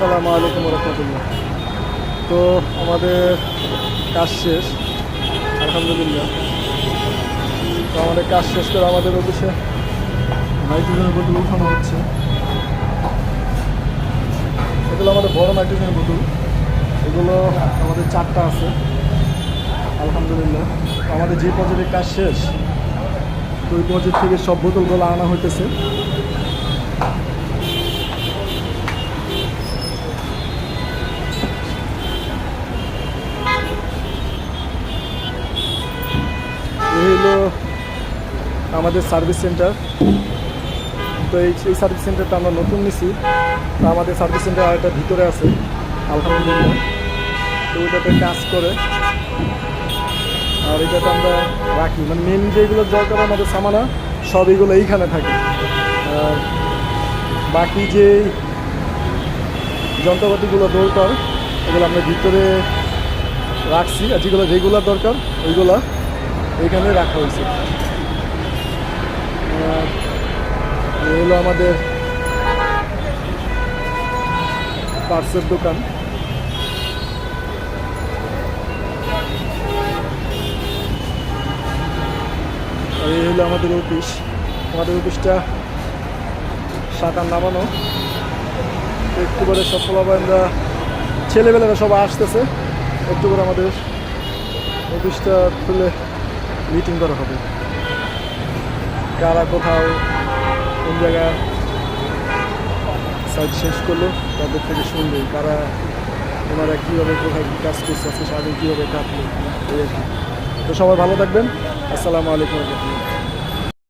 আসসালামু আলাইকুম রহমতুল্লাহ। তো আমাদের কাজ শেষ, আলহামদুলিল্লাহ। তো আমাদের কাজ শেষ করে আমাদের অফিসে নাইট্রোজেনের বোতল উঠানো হচ্ছে। এগুলো আমাদের বড় নাইট্রোজেনের বোতল। এগুলো আমাদের চারটা আছে। আলহামদুলিল্লাহ। আমাদের যে প্রজেক্টের কাজ শেষ, তো ওই প্রজেক্ট থেকে সব বোতলগুলো আনা হইতেছে। এই হলো আমাদের সার্ভিস সেন্টার। তো এই এই সার্ভিস সেন্টারটা আমরা নতুন নিছি। তো আমাদের সার্ভিস সেন্টার আরেকটা ভিতরে আছে, আলহামদুলিল্লাহ। তো ওইটাতে কাজ করে। আর এটাতে আমরা রাখি। মানে মেন যেগুলো দরকার আমাদের সামানা, সব এগুলো এইখানে থাকে। আর বাকি যে যন্ত্রপাতিগুলো দরকার, এগুলো আমরা ভিতরে রাখছি। আর যেগুলো রেগুলার দরকার, ওইগুলা এইখানে রাখা হয়েছে। হলো আমাদের পার্সের দোকান। আর এই হলো আমাদের অফিস। আমাদের অফিসটা শাটার নামানো। একটু করে সব আমরা ছেলেবেলারা সব আসতেছে। একটু করে আমাদের অফিসটা খুলে মিটিং করা হবে। কারা কোথাও, কোন জায়গায় সাইজ শেষ করল, তাদের থেকে শুনবে কারা, ওনারা কীভাবে কোথায় কাজ করছে, আজকে সারাদিন কীভাবে কাটলো তো সবাই ভালো থাকবেন। আসসালামু আলাইকুম। রহমতুল্লাহ